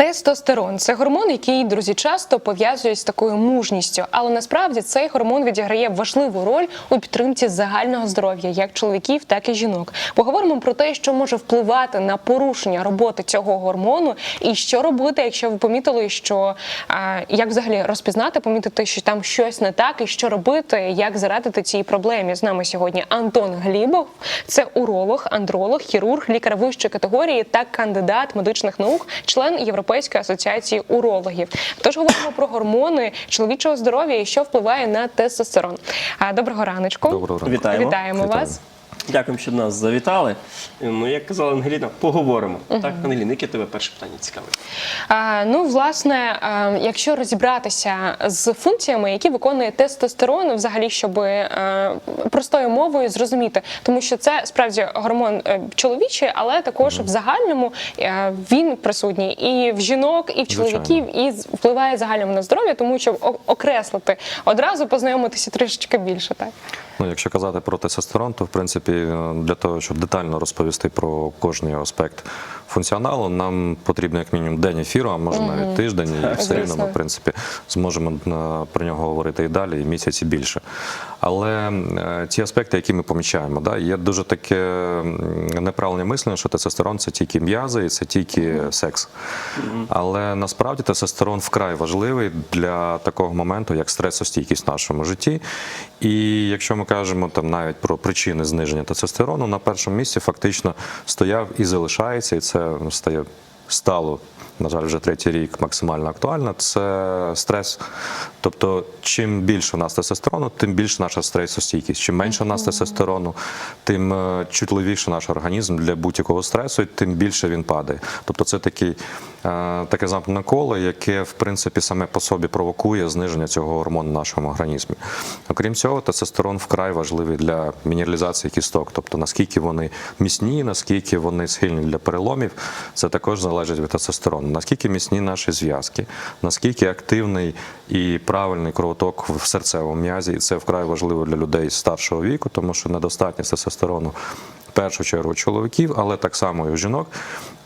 Тестостерон це гормон, який друзі часто пов'язують з такою мужністю, але насправді цей гормон відіграє важливу роль у підтримці загального здоров'я як чоловіків, так і жінок. Поговоримо про те, що може впливати на порушення роботи цього гормону, і що робити, якщо ви помітили, що а, як взагалі розпізнати, помітити, що там щось не так, і що робити, як зарадити цій проблемі. З нами сьогодні Антон Глібов, це уролог, андролог, хірург, лікар вищої категорії та кандидат медичних наук, член Європейської асоціації урологів. Тож говоримо про гормони чоловічого здоров'я і що впливає на тестостерон. А, Доброго раночку. Доброго ранку. Вітаємо. Вітаємо Вітаємо вас. Дякуємо, що до нас завітали. Ну, як казала Ангеліна, поговоримо. Так, Ангеліна, яке тебе перше питання цікавить? А, ну, власне, а, якщо розібратися з функціями, які виконує тестостерон, взагалі, щоб е, простою мовою зрозуміти, тому що це справді гормон е, чоловічий, але також в загальному е, він присутній і в жінок, і в чоловіків, і впливає загальному на здоров'я, тому що окреслити одразу познайомитися трішечки більше. Так Ну, якщо казати про тестостерон, то в принципі е, для того, щоб детально розповісти про кожний аспект функціоналу, нам потрібно як мінімум день ефіру, а може навіть тиждень, і все рівно ми в принципі зможемо е, про нього говорити і далі, і місяці більше. Але е, ті аспекти, які ми помічаємо, да, є дуже таке неправильне мислення, що тестостерон це тільки м'язи і це тільки секс. Але насправді тестостерон вкрай важливий для такого моменту, як стресостійкість в нашому житті. І якщо ми кажемо там навіть про причини зниження тестостерону, на першому місці фактично стояв і залишається, і це стає стало. На жаль, вже третій рік максимально актуально. Це стрес. Тобто, чим більше у нас тестостерону, тим більше наша стресостійкість. Чим менше у нас тестостерону, тим е, чутливіше наш організм для будь-якого стресу, і тим більше він падає. Тобто, це такий, е, таке замкнене коло, яке в принципі саме по собі провокує зниження цього гормону в нашому організмі. Окрім цього, тестостерон вкрай важливий для мінералізації кісток, тобто наскільки вони міцні, наскільки вони схильні для переломів, це також залежить від тестостерону. Наскільки міцні наші зв'язки, наскільки активний і правильний кровоток в серцевому м'язі, і це вкрай важливо для людей старшого віку, тому що недостатність тестостерону в першу чергу чоловіків, але так само і у жінок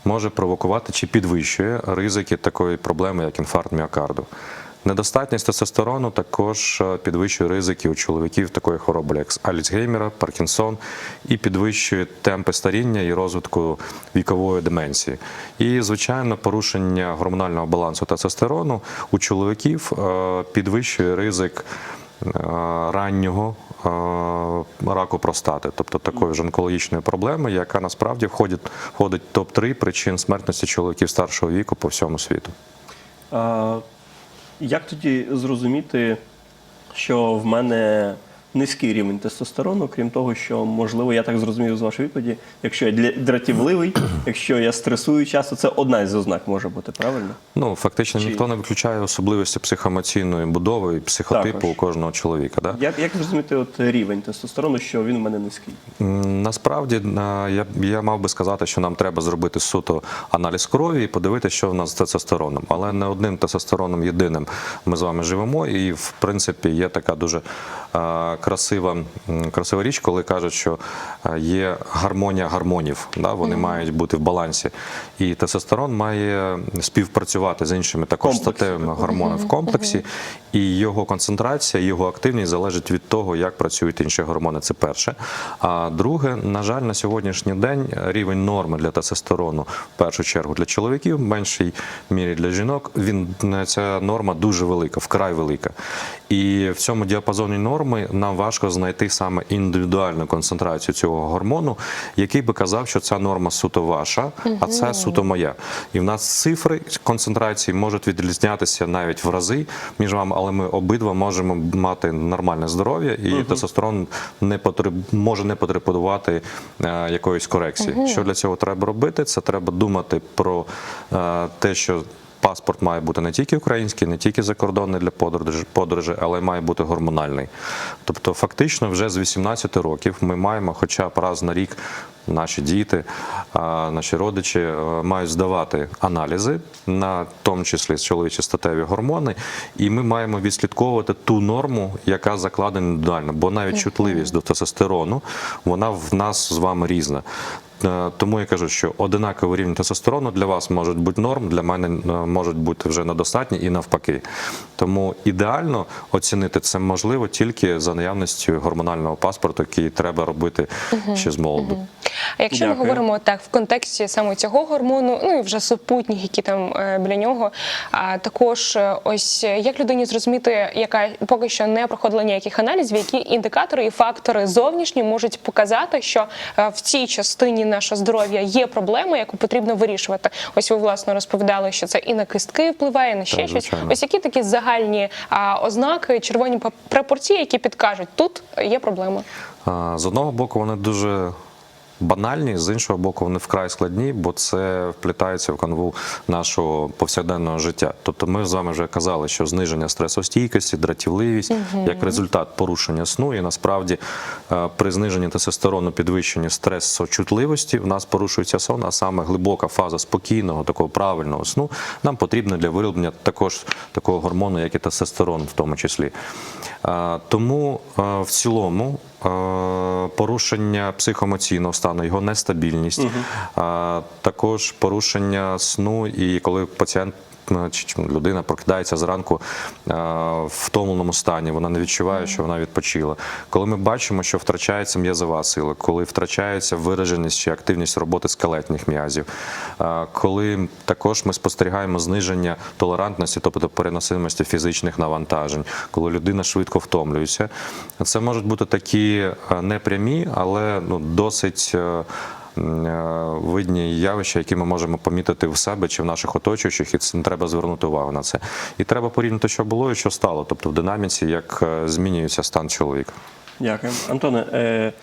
може провокувати чи підвищує ризики такої проблеми, як інфаркт міокарду. Недостатність тестостерону також е, підвищує ризики у чоловіків такої хвороби, як Альцгеймера, Паркінсон, і підвищує темпи старіння і розвитку вікової деменції. І, звичайно, порушення гормонального балансу тестостерону у чоловіків е, підвищує ризик е, раннього раку простати, тобто такої ж онкологічної проблеми, яка насправді входить, входить в топ-3 причин смертності чоловіків старшого віку по всьому світу. Як тоді зрозуміти, що в мене низький рівень тестостерону, крім того, що, можливо, я так зрозумів з вашої відповіді, якщо я дратівливий, якщо я стресую часто, це одна із ознак може бути, правильно? Ну, фактично, Чи- ніхто не виключає особливості психоемоційної будови і психотипу Також. у кожного чоловіка. Да? Як, як зрозуміти от рівень тестостерону, що він в мене низький? Насправді я, я мав би сказати, що нам треба зробити суто аналіз крові і подивитися, що в нас з тестостероном. Але не одним тестостероном єдиним ми з вами живемо. І в принципі є така дуже е, красива, красива річ, коли кажуть, що е, є гармонія гормонів. Да? Вони мають бути в балансі. І тестостерон має співпрацювати з іншими також статевими гормонами в комплексі, і його концентрація, його активність залежить від того, як працюють інші гормони. Це перше. А друге, на жаль, на сьогоднішній день рівень норми для тестостерону в першу чергу для чоловіків, в меншій мірі для жінок. Він ця норма дуже велика, вкрай велика. І в цьому діапазоні норми нам важко знайти саме індивідуальну концентрацію цього гормону, який би казав, що ця норма суто ваша, а це суто моя. І в нас цифри концентрації можуть відрізнятися навіть в рази між вами, але ми обидва можемо мати нормальне здоров'я, і тестостерон не потреб... може не потребувати е, якоїсь корекції. Що для цього треба робити? Це треба думати про е, те, що паспорт має бути не тільки український, не тільки закордонний для подорожі, але й має бути гормональний. Тобто, фактично, вже з 18 років ми маємо, хоча б раз на рік. Наші діти, наші родичі е, мають здавати аналізи, на в тому числі чоловічі статеві гормони, і ми маємо відслідковувати ту норму, яка закладена індивідуально, бо навіть чутливість до тестостерону, вона в нас з вами різна. Е, тому я кажу, що одинаковий рівень тестостерону для вас може бути норм, для мене е, можуть бути вже недостатні і навпаки. Тому ідеально оцінити це можливо тільки за наявністю гормонального паспорту, який треба робити ще з молоду. А якщо ми говоримо так в контексті саме цього гормону, ну і вже супутніх, які там е, біля нього, а також е, ось е, як людині зрозуміти, яка поки що не проходила ніяких аналізів, які індикатори і фактори зовнішні можуть показати, що в цій частині нашого здоров'я є проблема, яку потрібно вирішувати. Ось ви власне розповідали, що це і на кистки впливає, і на ще Так, щось. звичайно. Ось які такі загальні а, ознаки, червоні пап- які підкажуть, тут є проблема. З одного боку, вони дуже банальні, з іншого боку, вони вкрай складні, бо це вплітається в канву нашого повсякденного життя. Тобто, ми з вами вже казали, що зниження стресостійкості, дратівливість як результат порушення сну, і насправді е, при зниженні тестостерону, підвищенні стресочутливості, в нас порушується сон, а саме глибока фаза спокійного, такого правильного сну нам потрібна для вироблення також такого гормону, як і тестостерон, в тому числі. Е, Тому е, в цілому порушення психоемоційного стану, його нестабільність, а також порушення сну, і коли пацієнт. Людина прокидається зранку е, в втомленому стані, вона не відчуває, що вона відпочила. Коли ми бачимо, що втрачається м'язова сила, коли втрачається вираженість чи активність роботи скелетних м'язів, е, коли також ми спостерігаємо зниження толерантності, тобто переносимості фізичних навантажень, коли людина швидко втомлюється, це можуть бути такі е, непрямі, але ну досить. Е, Видні явища, які ми можемо помітити в себе чи в наших оточуючих, і це треба звернути увагу на це. І треба порівняти, що було і що стало, тобто в динаміці, як е, змінюється стан чоловіка. Дякую. Антоне, е,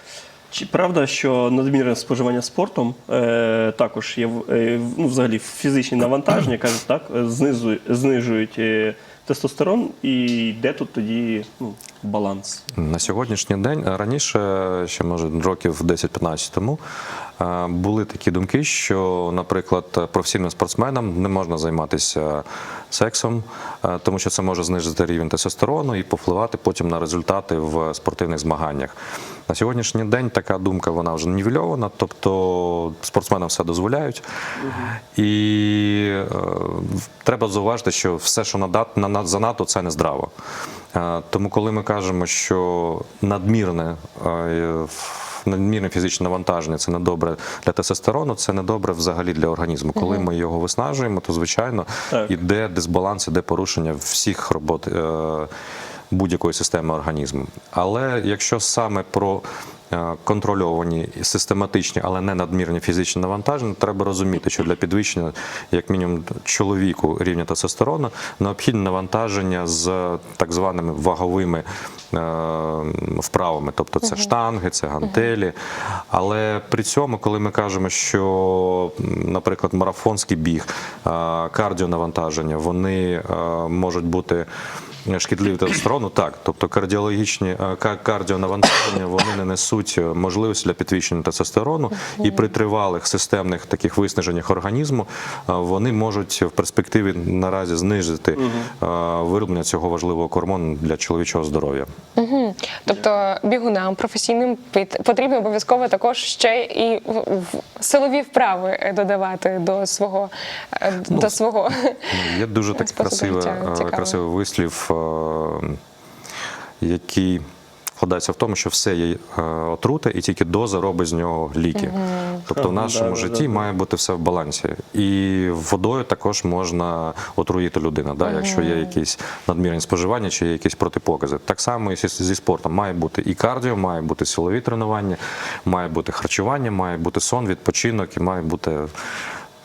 чи правда, що надмірне споживання спортом е, також є е, ну, взагалі фізичні навантаження, кажуть так, знизують, знижують е, тестостерон, і де тут тоді ну, баланс? На сьогоднішній день раніше, ще може років 10-15 тому, були такі думки, що, наприклад, професійним спортсменам не можна займатися сексом, е, тому що це може знизити рівень тестостерону і повпливати потім на результати в спортивних змаганнях. На сьогоднішній день така думка вона вже нівельована, тобто спортсменам все дозволяють. І е, треба зауважити, що все, що надат- на- на- занадто, це не здраво. Е, Тому, коли ми кажемо, що надмірне, е, надмірне фізичне навантаження це не добре для тестостерону, це не добре взагалі для організму. Коли ми його виснажуємо, то звичайно Так. іде дисбаланс, іде порушення всіх робот е, будь-якої системи організму. Але якщо саме про контрольовані систематичні, але не надмірні фізичні навантаження, треба розуміти, що для підвищення, як мінімум, чоловіку рівня тестостерону необхідне навантаження з так званими ваговими е, вправами, тобто це штанги, це гантелі. Але при цьому, коли ми кажемо, що, наприклад, марафонський біг, е, кардіонавантаження, вони е, можуть бути шкідливі тестостерону, так, тобто кардіологічні е, кардіонавантаження вони не несуть е, можливості для підвищення тестостерону, і при тривалих системних таких виснаженнях організму е, вони можуть в перспективі наразі знизити вироблення цього важливого гормону для чоловічого здоров'я. Тобто бігунам професійним потрібно обов'язково також ще і силові вправи додавати до свого до свого. Ну, Є дуже такий красивий, красивий вислів, який вкладається в тому, що все є е, отрута, і тільки доза робить з нього ліки. Тобто в нашому да, житті да. має бути все в балансі. І водою також можна отруїти людину, да, якщо є якісь надмірні споживання чи є якісь протипокази. Так само і зі спортом має бути і кардіо, має бути силові тренування, має бути харчування, має бути сон, відпочинок і має бути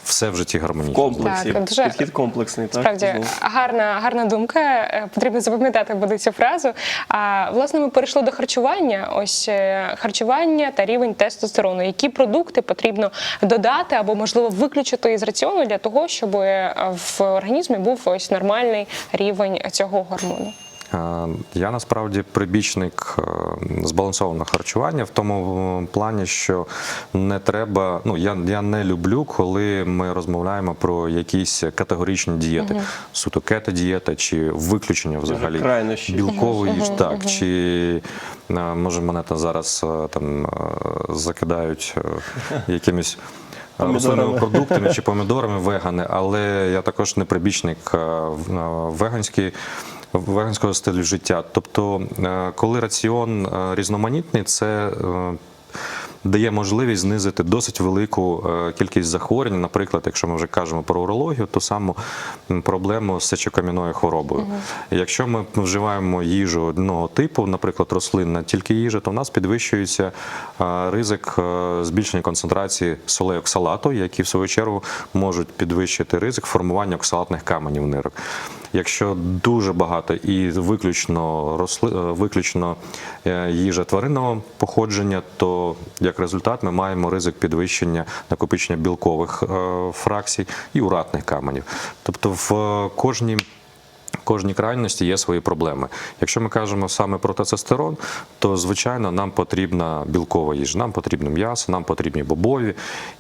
все в житті В гармонійно. комплексі. Так, дуже- Підхід комплексний, так? Справді Знову. гарна, гарна думка. Е, Потрібно запам'ятати буде цю фразу. А власне ми перейшли до харчування. Ось е, харчування та рівень тестостерону. Які продукти потрібно додати або можливо виключити із раціону для того, щоб е, в організмі був ось нормальний рівень цього гормону. Е, Я насправді прибічник е, збалансованого харчування в тому плані, що не треба. Ну я, я не люблю, коли ми розмовляємо про якісь категоричні дієти, суто кето-дієта чи виключення взагалі. білкової їжі, так. Чи е, може мене там зараз там закидають якимись. е, рослинними продуктами чи помідорами вегани, але я також не прибічник в- веганської. Веганського стилю життя. Тобто, е, коли раціон е, різноманітний, це е, дає можливість знизити досить велику кількість захворювань. Наприклад, якщо ми вже кажемо про урологію, то саму проблему з сечокам'яною хворобою. Якщо ми вживаємо їжу одного типу, наприклад, рослинна тільки їжа, то в нас підвищується ризик збільшення концентрації солей оксалату, які в свою чергу можуть підвищити ризик формування оксалатних каменів нирок. Якщо дуже багато і виключно росли, е, виключно е, їжа тваринного походження, то як результат ми маємо ризик підвищення накопичення білкових е, фракцій і уратних каменів. Тобто в кожній кожній крайності є свої проблеми. Якщо ми кажемо саме про тестостерон, то звичайно нам потрібна білкова їжа, нам потрібно м'ясо, нам потрібні бобові.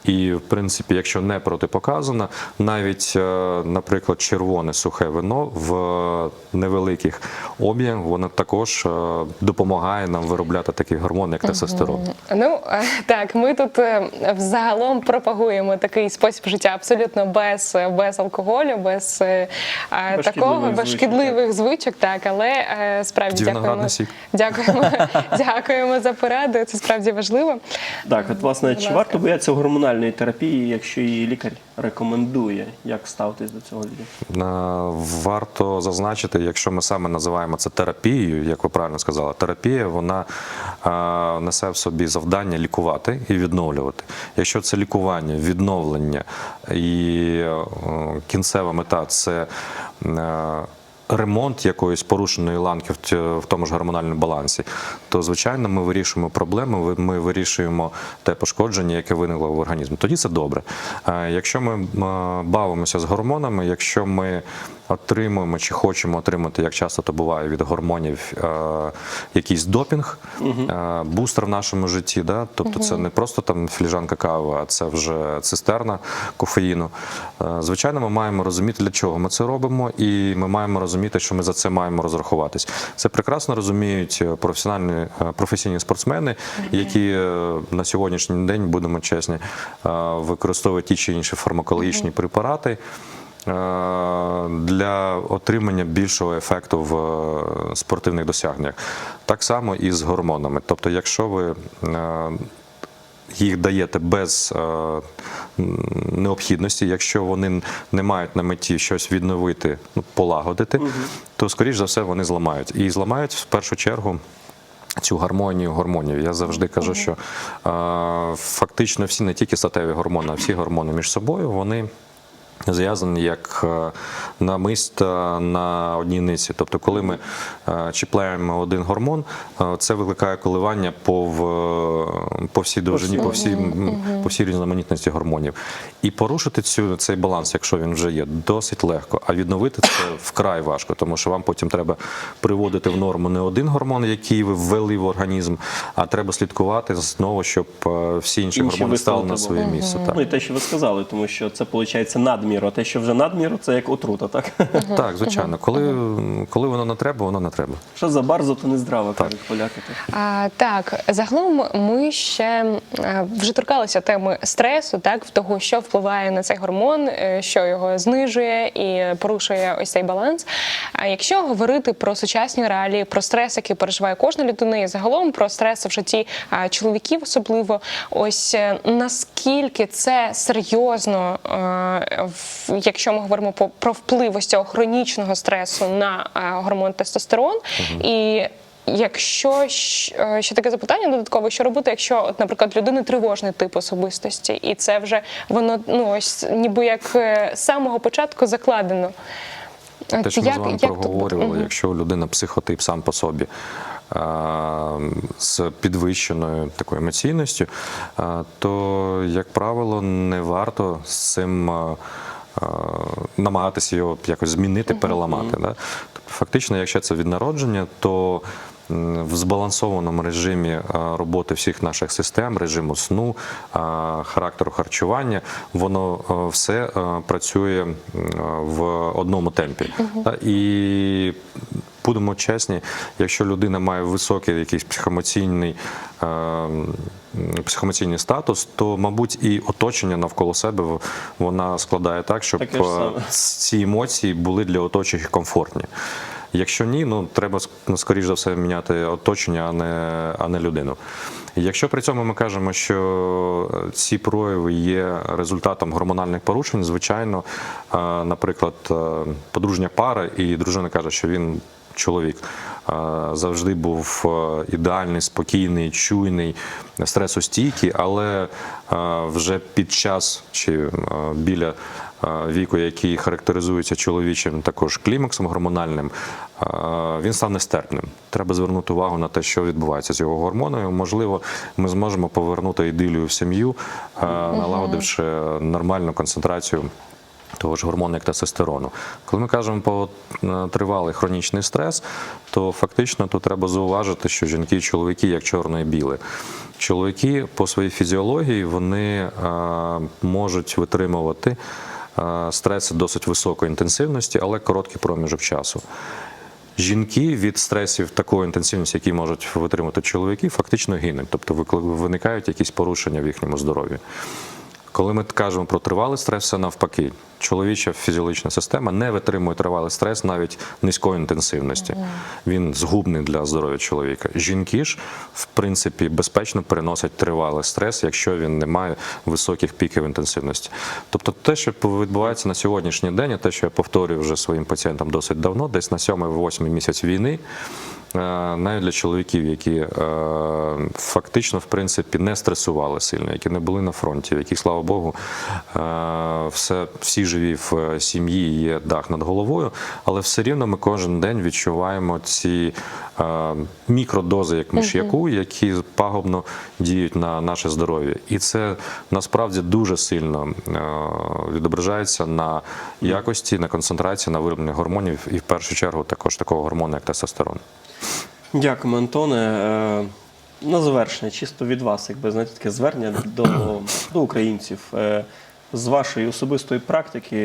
І в принципі, якщо не протипоказано, навіть, е, наприклад, червоне сухе вино в невеликих об'ємах воно також е, допомагає нам виробляти такий гормон, як тестостерон. Ну е, так, ми тут взагалом пропагуємо такий спосіб життя абсолютно без, без алкоголю, без, Без такого, без шкідливих звичок, так, але е, справді дякуємо, сік. дякуємо, дякуємо за пораду. Це справді важливо. Так, от власне, Будь чи ласка. варто боятися гормональної терапії, якщо її лікар рекомендує? Як ставитись до цього люди? Е, Варто зазначити, якщо ми саме називаємо це терапією, як ви правильно сказали, терапія вона е, несе в собі завдання лікувати і відновлювати. Якщо це лікування, відновлення і е, кінцева мета це е, ремонт якоїсь порушеної ланки в тому ж гормональному балансі, то звичайно ми вирішуємо проблему, ви- ми вирішуємо те пошкодження, яке виникло в організмі. Тоді це добре. Е, Якщо ми бавимося з гормонами, якщо ми отримуємо чи хочемо отримати, як часто то буває від гормонів, е, якийсь допінг, е, бустер в нашому житті, да? тобто це не просто там філіжанка кави, а це вже цистерна кофеїну. Е, Звичайно, ми маємо розуміти, для чого ми це робимо, і ми маємо розуміти, що ми за це маємо розрахуватись. Це прекрасно розуміють е, професіональні е, професійні спортсмени, які е, на сьогоднішній день, будемо чесні, е, використовують ті чи інші фармакологічні препарати. Е, Для отримання більшого ефекту в е, спортивних досягненнях, так само і з гормонами. Тобто, якщо ви е, їх даєте без необхідності, якщо вони не мають на меті щось відновити, ну, полагодити, то скоріш за все вони зламають. І зламають в першу чергу. Цю гармонію гормонів. Я завжди кажу, що е, фактично всі не тільки статеві гормони, а всі гормони між собою вони зв'язані як е, намиста на одній ниці. Тобто, коли ми е, чіпляємо один гормон, е, це викликає коливання по, в, по всій довжині, по всій, по всій різноманітності гормонів. І порушити цю, цей баланс, якщо він вже є, досить легко. А відновити це вкрай важко, тому що вам потім треба приводити в норму не один гормон, який ви ввели в організм, а треба слідкувати знову, щоб е, всі інші, Інші гормони стали на своє місце. Так. Ну і те, що ви сказали, тому що це виходить надміру, а те, що вже надміру, це як отрута, так? Так, звичайно. Коли, коли воно не треба, воно не треба. Що за барзо, то не здраво, кажуть поляки. так. А, так, загалом ми ще е, вже торкалися теми стресу, так в того, що впливає на цей гормон, е, що його знижує і порушує ось цей баланс. А якщо говорити про сучасні реалії, про стрес, який переживає кожна людина, і загалом про стрес в житті чоловіків, особливо, ось е, наскільки це серйозно, в- якщо ми говоримо про вплив ось цього хронічного стресу на е, гормон тестостерон, і Якщо е, ще таке запитання додаткове, що робити, якщо, от, наприклад, людини тривожний тип особистості, і це вже воно ну ось ніби як е, з самого початку закладено. От Те, що ми з вами як проговорювали, Мгм. якщо людина психотип сам по собі з підвищеною такою емоційністю, то, як правило, не варто з цим. Е, Намагатися його якось змінити, переламати. Да? Тобто фактично, якщо це від народження, то в збалансованому режимі е, роботи всіх наших систем, режиму сну, е, характеру харчування, воно все працює в одному темпі. І будемо чесні, якщо людина має високий якийсь психоемоційний, е, м, психоемоційний статус, то, мабуть, і оточення навколо себе вона складає так, щоб е, ці емоції були для оточуючих комфортні. Якщо ні, ну треба ну, скоріш за все міняти оточення, а не, а не людину. Якщо при цьому ми кажемо, що ці прояви є результатом гормональних порушень, звичайно, е, наприклад, подружня пара, і дружина каже, що він чоловік е, завжди був е, ідеальний, спокійний, чуйний, стресостійкий, але е, вже під час чи біля віку, який характеризується чоловічим також клімаксом гормональним, він став нестерпним. Треба звернути увагу на те, що відбувається з його гормонами. Можливо, ми зможемо повернути ідилію в сім'ю, налагодивши нормальну концентрацію того ж гормону, тестостерону. Коли ми кажемо про е, тривалий хронічний стрес, то фактично тут треба зауважити, що жінки і чоловіки як чорне і біле. Чоловіки по своїй фізіології вони е, можуть витримувати е, стреси досить високої інтенсивності, але короткий проміжок часу. Жінки від стресів такої інтенсивності, які можуть витримати чоловіки, фактично гинуть, тобто виникають якісь порушення в їхньому здоров'ї. Коли ми кажемо про тривалий стрес, це навпаки. Чоловіча фізіологічна система не витримує тривалий стрес навіть низької інтенсивності. Він згубний для здоров'я чоловіка. Жінки ж, в принципі, безпечно переносять тривалий стрес, якщо він не має високих піків інтенсивності. Тобто, те, що відбувається на сьогоднішній день, і те, що я повторюю вже своїм пацієнтам досить давно, десь на 7-8 місяць війни. Е, Навіть для чоловіків, які е, фактично в принципі не стресували сильно, які не були на фронті, які, слава Богу, е, все, всі живі в сім'ї, є дах над головою, але все рівно ми кожен день відчуваємо ці мікродози, як миш'яку, які пагубно діють на наше здоров'я. І це насправді дуже сильно відображається на якості, на концентрації, на виробленні гормонів, і в першу чергу також такого гормону, як тестостерон. Дякуємо, Антоне. Е, На завершення, чисто від вас, якби знаєте, таке звернення до, до українців. Е, З вашої особистої практики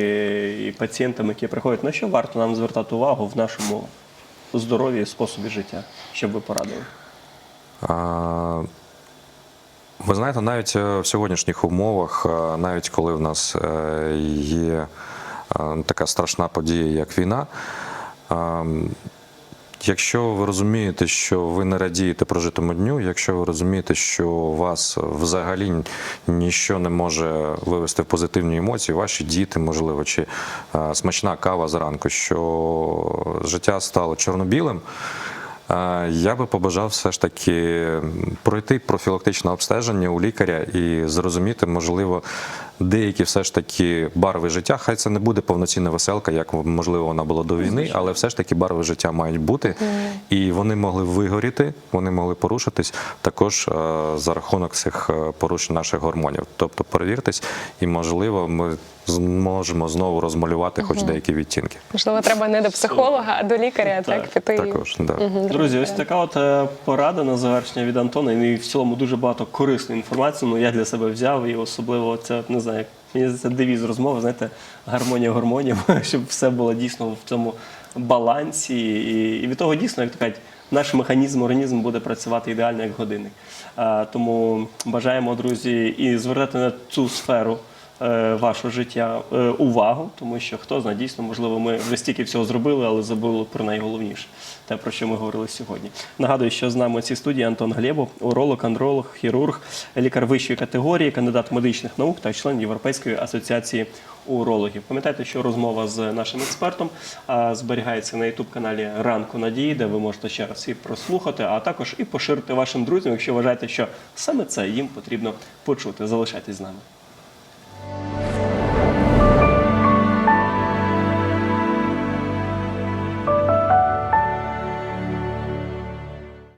і пацієнтам, які приходять, на що варто нам звертати увагу в нашому здоров'ї і способі життя, щоб ви порадили? А, Ви знаєте, навіть е, в сьогоднішніх умовах, навіть коли в нас є така страшна подія, як війна, е, Якщо ви розумієте, що ви не радієте прожитому дню, якщо ви розумієте, що вас взагалі ніщо не може вивести в позитивні емоції, ваші діти, можливо, чи смачна кава зранку, що життя стало чорно-білим. Я би побажав все ж таки пройти профілактичне обстеження у лікаря і зрозуміти, можливо, деякі все ж таки барви життя. Хай це не буде повноцінна веселка, як можливо вона була до війни, але все ж таки барви життя мають бути, і вони могли вигоріти, вони могли порушитись також е, за рахунок цих е, порушень наших гормонів. Тобто перевіртесь, і можливо, ми зможемо знову розмалювати хоч деякі відтінки. Можливо, треба не до психолога, а до лікаря, так, Так, піти. і- Також да. Друзі, ось така от е, порада на завершення від Антона. І в цілому дуже багато корисної інформації. Ну я для себе взяв і особливо це от, не знаю, як мені здається, девіз розмови, знаєте, гармонія гормонів, щоб все було дійсно в цьому балансі. І, і від того дійсно, як то кажуть, наш механізм, організм буде працювати ідеально як годинник. А, тому бажаємо, друзі, і звертати на цю сферу е, вашого життя е, увагу, тому що хто знає, дійсно, можливо, ми вже стільки всього зробили, але забули про найголовніше, те, про що ми говорили сьогодні. Нагадую, що з нами у цій студії Антон Глєбов, уролог, андролог, хірург, лікар вищої категорії, кандидат медичних наук та член Європейської асоціації урологів. Пам'ятайте, що розмова з нашим експертом зберігається на youtube каналі Ранку Надії, де ви можете ще раз і прослухати, а також і поширити вашим друзям, якщо вважаєте, що саме це їм потрібно почути. Залишайтесь з нами.